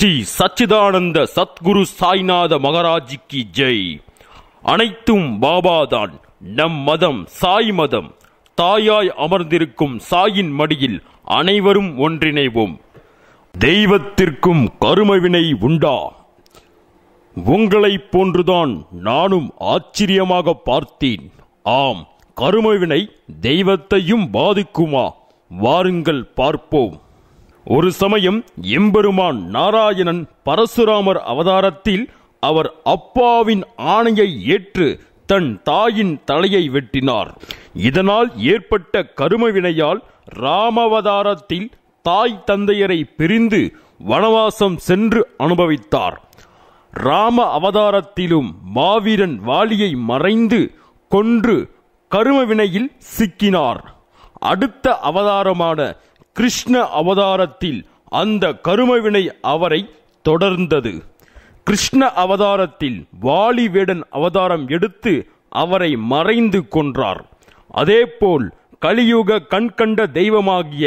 ஸ்ரீ சச்சிதானந்த சத்குரு சாய்நாத மகாராஜிக்கு ஜெய். அனைத்தும் பாபாதான். நம் மதம் சாய் மதம். தாயாய் அமர்ந்திருக்கும் சாயின் மடியில் அனைவரும் ஒன்றிணைவோம். தெய்வத்திற்கும் கருமவினை உண்டா? உங்களைப் போன்றுதான் நானும் ஆச்சரியமாக பார்த்தேன். ஆம் கருமவினை தெய்வத்தையும் பாதிக்குமா? வாருங்கள் பார்ப்போம். ஒரு சமயம் எம்பெருமான் நாராயணன் பரசுராமர் அவதாரத்தில் அவர் அப்பாவின் ஆணையை ஏற்று தன் தாயின் தலையை வெட்டினார். இதனால் ஏற்பட்ட கருமவினையால் ராமவதாரத்தில் தாய் தந்தையரை பிரிந்து வனவாசம் சென்று அனுபவித்தார். ராம அவதாரத்திலும் மாவீரன் வாலியை மறைந்து கொன்று கருமவினையில் சிக்கினார். அடுத்த அவதாரமான கிருஷ்ண அவதாரத்தில் அந்த கருமவினை அவரை தொடர்ந்தது. கிருஷ்ண அவதாரத்தில் வாலி வேடன் அவதாரம் எடுத்து அவரை மறைந்து கொன்றார். அதேபோல் கலியுக கண்கண்ட தெய்வமாகிய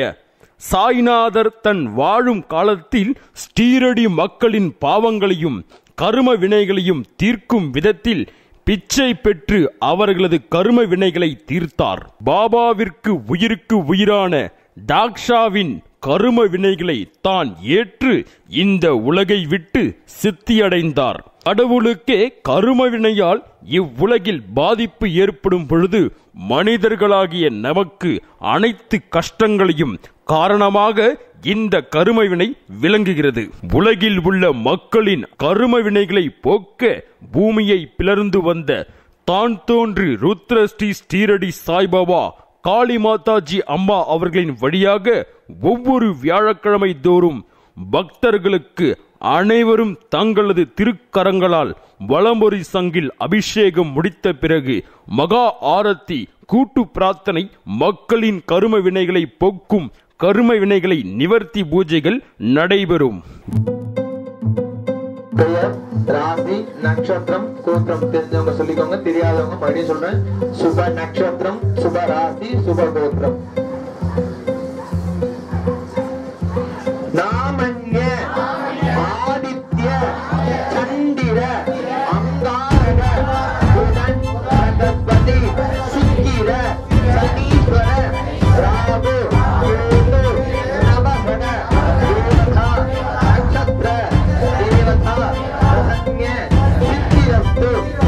சாய்நாதர் தன் வாழும் காலத்தில் ஸ்ரீரடி மக்களின் பாவங்களையும் கரும வினைகளையும் தீர்க்கும் விதத்தில் பிச்சை பெற்று அவர்களது கரும வினைகளை தீர்த்தார். பாபாவிற்கு உயிருக்கு உயிரான டாக்ஷாவின் கரும வினைகளை தான் ஏற்று இந்த உலகை விட்டு சித்தியடைந்தார். கடவுளுக்கே கரும வினையால் இவ்வுலகில் பாதிப்பு ஏற்படும் பொழுது மனிதர்களாகிய நமக்கு அனைத்து கஷ்டங்களையும் காரணமாக இந்த கருமவினை விளங்குகிறது. உலகில் உள்ள மக்களின் கருமவினைகளை போக்க பூமியை பிளர்ந்து வந்த தான் தோன்று ருத்ரஸ்ரீ ஸ்ரீரடி சாய்பாபா காளி மாதாஜி அம்மா அவர்களின் வழியாக ஒவ்வொரு வியாழக்கிழமை தோறும் பக்தர்களுக்கு அனைவரும் தங்களது திருக்கரங்களால் வலம்பொறி சங்கில் அபிஷேகம் முடித்த பிறகு மகா ஆரத்தி கூட்டு பிரார்த்தனை மக்களின் கரும வினைகளை போக்கும் கரும வினைகளை நிவர்த்தி பூஜைகள் நடைபெறும். பெயர் ராசி நட்சத்திரம் கோத்திரம் தெரிஞ்சவங்க சொல்லிக்கோங்க தெரியாதவங்க மறுபடியும் சொல்றேன். சுப நட்சத்திரம் சுப ராசி சுப கோத்திரம். நாமன்ய ஆதித்ய சந்திர அங்காரக புதன் பிரகஸ்பதி சுக்கிர சனீஸ்வர ராகு two.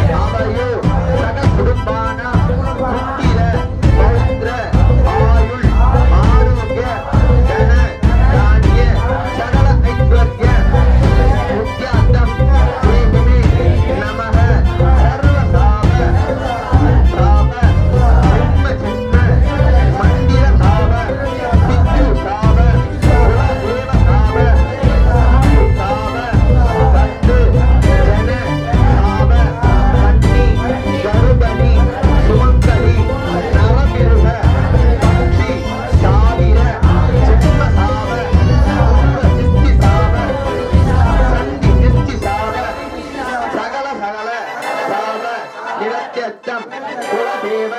தேவ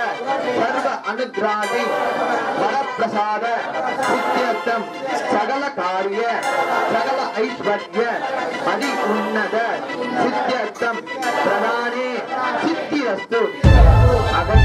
சர்வ அனுகிராதி வரப்பிரசாத புத்தியத்தம் சகல காரிய சகல ஐஸ்வர்ய அதி உன்னத புத்தியத்தம் பிரதானே சித்தியஸ்து அகத்திய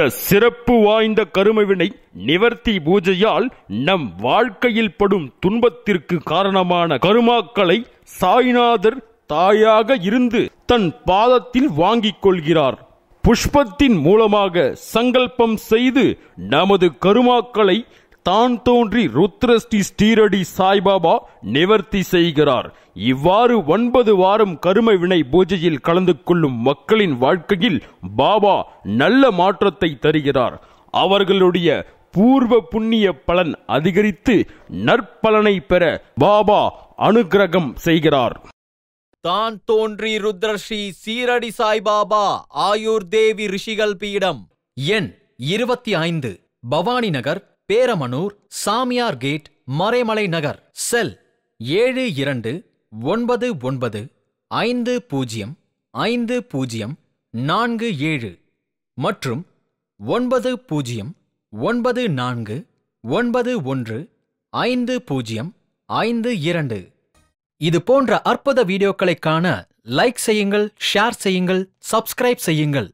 இந்த சிறப்பு வாய்ந்த கருமவினை நிவர்த்தி பூஜையால் நம் வாழ்க்கையில் படும் துன்பத்திற்கு காரணமான கருமாக்களை சாய்நாதர் தாயாக இருந்து தன் பாதத்தில் வாங்கிக் கொள்கிறார். புஷ்பத்தின் மூலமாக சங்கல்பம் செய்து நமது கருமாக்களை தான் தோன்றி ருத்ரஸ்ரீ ஸ்ரீரடி சாய்பாபா நிவர்த்தி செய்கிறார். இவ்வாறு ஒன்பது வாரம் கரும வினை பூஜையில் கலந்து கொள்ளும் மக்களின் வாழ்க்கையில் பாபா நல்ல மாற்றத்தை தருகிறார். அவர்களுடைய பூர்வ புண்ணிய பலன் அதிகரித்து நற்பலனை பெற பாபா அனுக்கிரகம் செய்கிறார். தான் தோன்றி ருத்ரஸ்ரீ சீரடி சாய்பாபா ஆயுர் தேவி ரிஷிகள் பீடம். எண் இருபத்தி ஐந்து பவானி நகர் பேரமனூர் சாமியார் கேட் மறைமலை நகர் செல் ஏழு இரண்டு ஒன்பது ஒன்பது ஐந்து பூஜ்ஜியம் ஐந்து பூஜ்ஜியம் நான்கு ஏழு மற்றும் ஒன்பது பூஜ்ஜியம் ஒன்பது நான்கு ஒன்பது ஒன்று ஐந்து பூஜ்ஜியம் ஐந்து இரண்டு. இது போன்ற அற்புத வீடியோக்களை காண லைக் செய்யுங்கள் ஷேர் செய்யுங்கள் சப்ஸ்கிரைப் செய்யுங்கள்.